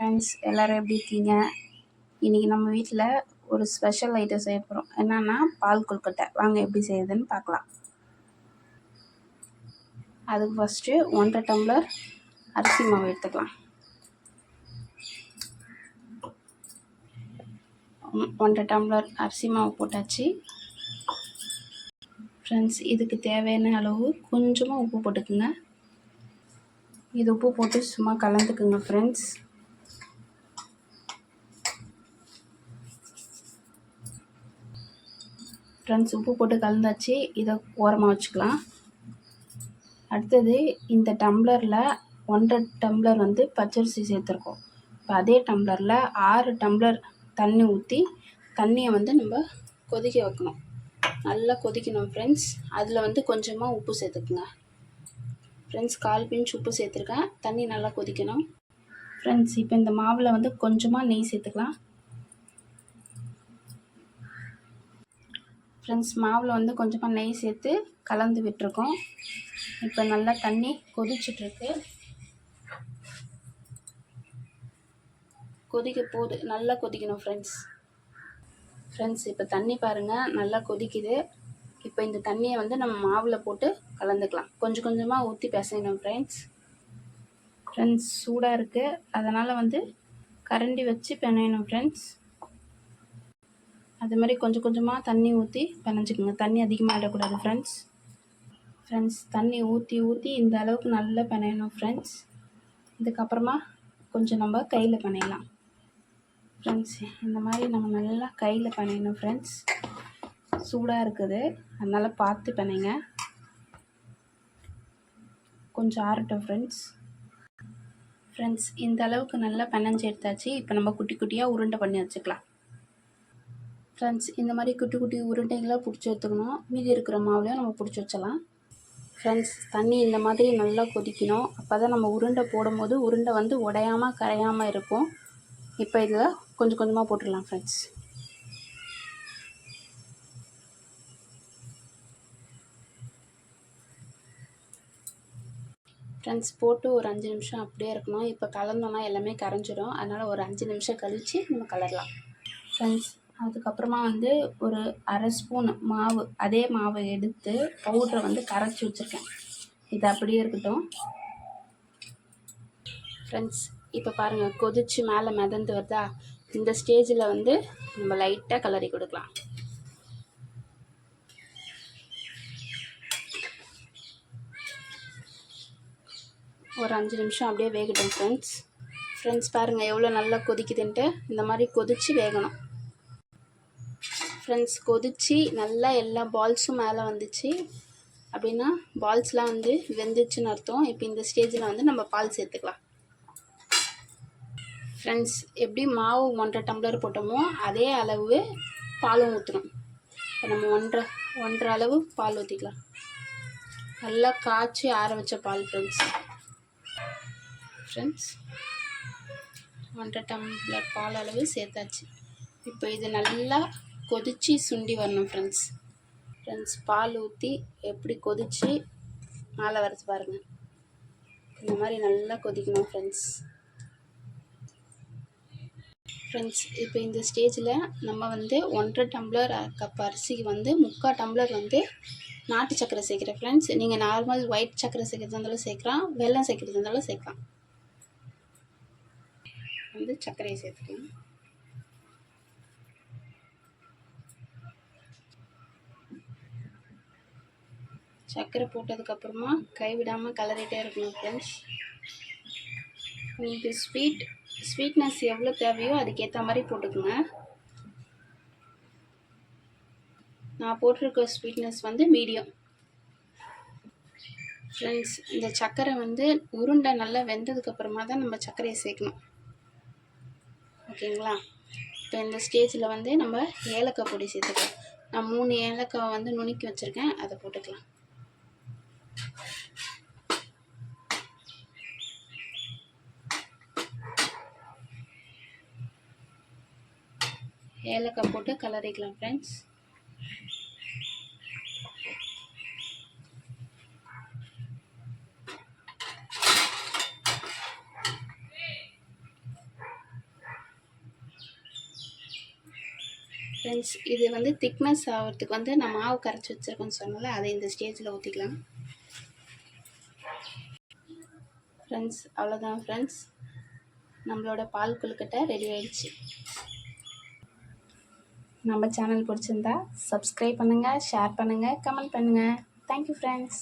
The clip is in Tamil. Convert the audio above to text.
ஃப்ரெண்ட்ஸ் எல்லோரும் எப்படி இருக்கீங்க? இன்றைக்கி நம்ம வீட்டில் ஒரு ஸ்பெஷல் ஐட்டம் செய்ய போகிறோம் என்னென்னா பால் கொழுக்கட்டை வாங்க எப்படி செய்யுதுன்னு பார்க்கலாம். அதுக்கு ஃபஸ்ட்டு ஒன்றரை டம்ளர் அரிசி மாவு எடுத்துக்கலாம். ஒன்றரை டம்ளர் அரிசி மாவு போட்டாச்சு. ஃப்ரெண்ட்ஸ் இதுக்கு தேவையான அளவு கொஞ்சமாக உப்பு போட்டுக்குங்க. இது உப்பு போட்டு சும்மா கலந்துக்குங்க ஃப்ரெண்ட்ஸ் ஃப்ரெண்ட்ஸ் உப்பு போட்டு கலந்தாச்சு இதை ஓரமாக வச்சுக்கலாம். அடுத்தது இந்த டம்ளரில் ஒன்றரை டம்ளர் வந்து பச்சரிசி சேர்த்துருக்கோம். இப்போ அதே டம்ளரில் ஆறு டம்ளர் தண்ணி ஊற்றி தண்ணியை வந்து நம்ம கொதிக்க வைக்கணும். நல்லா கொதிக்கணும் ஃப்ரெண்ட்ஸ். அதில் வந்து கொஞ்சமாக உப்பு சேர்த்துக்குங்க. ஃப்ரெண்ட்ஸ் கால் பிஞ்ச் உப்பு சேர்த்துருக்கேன். தண்ணி நல்லா கொதிக்கணும். ஃப்ரெண்ட்ஸ் இப்போ இந்த மாவில் வந்து கொஞ்சமாக நெய் சேர்த்துக்கலாம். ஃப்ரெண்ட்ஸ் மாவில் வந்து கொஞ்சமாக நெய் சேர்த்து கலந்து விட்டுருக்கோம். இப்போ நல்லா தண்ணி கொதிச்சிட்ருக்கு. கொதிக்க போது நல்லா கொதிக்கணும் ஃப்ரெண்ட்ஸ். ஃப்ரெண்ட்ஸ் இப்போ தண்ணி பாருங்கள் நல்லா கொதிக்குது. இப்போ இந்த தண்ணியை வந்து நம்ம மாவில் போட்டு கலந்துக்கலாம். கொஞ்சம் கொஞ்சமாக ஊற்றி பிசையணும் ஃப்ரெண்ட்ஸ். ஃப்ரெண்ட்ஸ் சூடாக இருக்குது அதனால் வந்து கரண்டி வச்சு பிணையணும் ஃப்ரெண்ட்ஸ். அது மாதிரி கொஞ்சம் கொஞ்சமாக தண்ணி ஊற்றி பினஞ்சிக்கோங்க தண்ணி அதிகமாக ஆகிடக்கூடாது ஃப்ரெண்ட்ஸ் ஃப்ரெண்ட்ஸ் தண்ணி ஊற்றி ஊற்றி இந்த அளவுக்கு நல்லா பிணையணும் ஃப்ரெண்ட்ஸ் இதுக்கப்புறமா கொஞ்சம் நம்ம கையில் பிணையலாம். ஃப்ரெண்ட்ஸ் இந்த மாதிரி நம்ம நல்லா கையில் பிணையணும் ஃப்ரெண்ட்ஸ் சூடாக இருக்குது. அதனால் பார்த்து பிணைங்க. கொஞ்சம் ஆறட்டும் ஃப்ரெண்ட்ஸ் ஃப்ரெண்ட்ஸ் இந்த அளவுக்கு நல்லா பிணைஞ்சு எடுத்தாச்சு. இப்போ நம்ம குட்டி குட்டியாக உருண்டை பண்ணி வச்சுக்கலாம். ஃப்ரெண்ட்ஸ் இந்த மாதிரி குட்டி குட்டி உருண்டைங்களாக பிடிச்சி எடுத்துக்கணும். மீதி இருக்கிற மாவுலையும் நம்ம பிடிச்சி வச்சலாம் ஃப்ரெண்ட்ஸ் தண்ணி இந்த மாதிரி நல்லா கொதிக்கணும். அப்போ தான் நம்ம உருண்டை போடும்போது உருண்டை வந்து உடையாமல் கரையாமல் இருக்கும். இப்போ இதில் கொஞ்சம் கொஞ்சமாக போட்டுடலாம் ஃப்ரெண்ட்ஸ். ஃப்ரெண்ட்ஸ் போட்டு ஒரு அஞ்சு நிமிஷம் அப்படியே இருக்கணும். இப்போ கலந்தோன்னா எல்லாமே கரைஞ்சிடும் அதனால் ஒரு அஞ்சு நிமிஷம் கழித்து நம்ம கலரலாம். ஃப்ரெண்ட்ஸ் அதுக்கப்புறமா வந்து ஒரு அரை ஸ்பூன் மாவு அதே மாவை எடுத்து பவுட்ரை வந்து கரைச்சி வச்சுருக்கேன். இது அப்படியே இருக்கட்டும். ஃப்ரெண்ட்ஸ் இப்போ பாருங்கள் கொதிச்சு மேலே மிதந்து வருதா? இந்த ஸ்டேஜில் வந்து நம்ம லைட்டாக கலரி கொடுக்கலாம். ஒரு அஞ்சு நிமிஷம் அப்படியே வேகட்டும் ஃப்ரெண்ட்ஸ் ஃப்ரெண்ட்ஸ் பாருங்கள் எவ்வளோ நல்லா கொதிக்குதுன்ட்டு இந்த மாதிரி கொதித்து வேகணும். ஃப்ரெண்ட்ஸ் கொதித்து நல்லா எல்லா பால்ஸும் மேலே வந்துச்சு. அப்படின்னா பால்ஸ்லாம் வந்து வெந்துச்சுன்னு அர்த்தம். இப்போ இந்த ஸ்டேஜில் வந்து நம்ம பால் சேர்த்துக்கலாம். ஃப்ரெண்ட்ஸ் எப்படி மாவு ஒன்றரை டம்ளர் போட்டோமோ அதே அளவு பாலும் ஊற்றணும் இப்போ நம்ம ஒன்றரை ஒன்றரை அளவு பால் ஊற்றிக்கலாம் நல்லா காய்ச்சி ஆற வச்ச பால் ஃப்ரெண்ட்ஸ் ஃப்ரெண்ட்ஸ் ஒன்றரை டம்ளர் பால் அளவு சேர்த்தாச்சு. இப்போ இது நல்லா கொதித்து சுண்டி வரணும் ஃப்ரெண்ட்ஸ் ஃப்ரெண்ட்ஸ் பால் ஊற்றி எப்படி கொதித்து மேலே வரது பாருங்கள் இந்த மாதிரி நல்லா கொதிக்கணும் ஃப்ரெண்ட்ஸ் ஃப்ரெண்ட்ஸ் இப்போ இந்த ஸ்டேஜில் நம்ம வந்து ஒன்றரை டம்ளர் கப் அரிசிக்கு வந்து முக்கால் டம்ளர் வந்து நாட்டு சக்கரை சேர்க்குறேன் ஃப்ரெண்ட்ஸ் நீங்கள் நார்மல் ஒயிட் சக்கரை சேர்க்குறதா இருந்தாலும் சேர்க்கலாம் வெள்ளம் சேர்க்குறதா இருந்தாலும் சேர்க்கலாம். வந்து சர்க்கரையை சேர்த்துக்கலாம். சர்க்கரை போட்டதுக்கப்புறமா கைவிடாமல் கலரிட்டே இருக்கணும் ஃப்ரெண்ட்ஸ் உங்களுக்கு ஸ்வீட் ஸ்வீட்னஸ் எவ்வளோ தேவையோ அதுக்கேற்ற மாதிரி போட்டுக்கோங்க. நான் போட்டிருக்க ஸ்வீட்னஸ் வந்து மீடியம் ஃப்ரெண்ட்ஸ் இந்த சர்க்கரை வந்து உருண்டை நல்லா வெந்ததுக்கப்புறமா தான் நம்ம சர்க்கரையை சேர்க்கணும். ஓகேங்களா? இப்போ இந்த ஸ்டேஜில் வந்து நம்ம ஏலக்காய் பொடி சேர்த்துக்கலாம். நான் மூணு ஏலக்காய் வந்து நுணுக்கி வச்சுருக்கேன் அதை போட்டுக்கலாம். ஏலக்காய் போட்டு கலரிக்கலாம் ஃப்ரெண்ட்ஸ் ஃப்ரெண்ட்ஸ் இது வந்து திக்னஸ் ஆகிறதுக்கு வந்து நம்ம மாவு கரைச்சி வச்சுருக்கோன்னு சொன்னால அதை இந்த ஸ்டேஜில் ஊற்றிக்கலாம் ஃப்ரெண்ட்ஸ் அவ்வளோதான் ஃப்ரெண்ட்ஸ் நம்மளோட பால் கொழுக்கட்டை ரெடி ஆயிடுச்சு. நம்ம சேனல் பிடிச்சிருந்தா சப்ஸ்கிரைப் பண்ணுங்கள் ஷேர் பண்ணுங்கள் கமெண்ட் பண்ணுங்கள் தேங்க்யூ ஃப்ரெண்ட்ஸ்